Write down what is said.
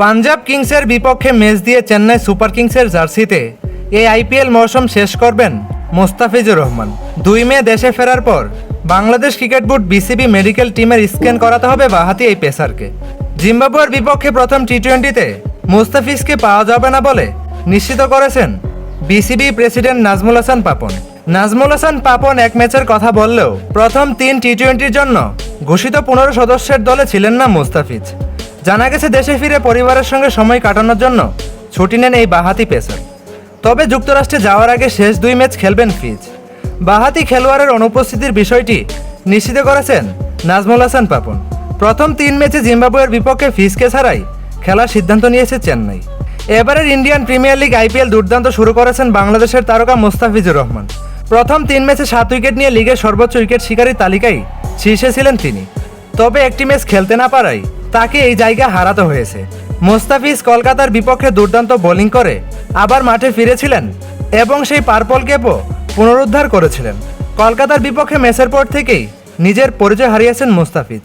পাঞ্জাব কিংসের বিপক্ষে ম্যাচ দিয়ে চেন্নাই সুপার কিংসের জার্সিতে। এই আইপিএল মৌসুম শেষ করবেন মোস্তাফিজুর রহমান। দুই মে দেশে ফেরার পর Bangladesh cricket board BCB medical টিমের স্ক্যান করাতে হবে বাহাতি এই পেসারকে। জিম্বাবুয়ের বিপক্ষে প্রথম টি টোয়েন্টিতে মুস্তাফিজকে পাওয়া যাবে না বলে নিশ্চিত করেছেন বিসিবি প্রেসিডেন্ট নাজমুল হাসান পাপন। নাজমুল হাসান পাপন এক ম্যাচের কথা বললেও প্রথম তিন টি টোয়েন্টির জন্য ঘোষিত পনেরো সদস্যের দলে ছিলেন না মুস্তাফিজ। জানা গেছে দেশে ফিরে পরিবারের সঙ্গে সময় কাটানোর জন্য ছুটি নেন এই বাহাতি পেসার। তবে যুক্তরাষ্ট্রে যাওয়ার আগে শেষ দুই ম্যাচ খেলবেন ফিজ। বাহাতি খেলোয়াড়ের অনুপস্থিতির বিষয়টি নিশ্চিত করেছেন নাজমুল হাসান পাপন। প্রথম তিন ম্যাচে জিম্বাবুয়ের বিপক্ষে ফিজকে ছাড়াই খেলার সিদ্ধান্ত নিয়েছে চেন্নাই। এবারের ইন্ডিয়ান প্রিমিয়ার লিগ আইপিএল দুর্দান্ত শুরু করেছেন বাংলাদেশের তারকা মুস্তাফিজুর রহমান। প্রথম তিন ম্যাচে সাত উইকেট নিয়ে লিগের সর্বোচ্চ উইকেট শিকারীর তালিকায় শীর্ষে ছিলেন তিনি। তবে একটি ম্যাচ খেলতে না পারায় তাকে এই জায়গা হারাতে হয়েছে। মোস্তাফিজ কলকাতার বিপক্ষে দুর্দান্ত বোলিং করে, আবার মাঠে ফিরেছিলেন এবং সেই পার্পল ক্যাপও পুনরুদ্ধার করেছিলেন। কলকাতার বিপক্ষে ম্যাচের পর থেকেই নিজের পরিচয় হারিয়েছেন মুস্তাফিজ।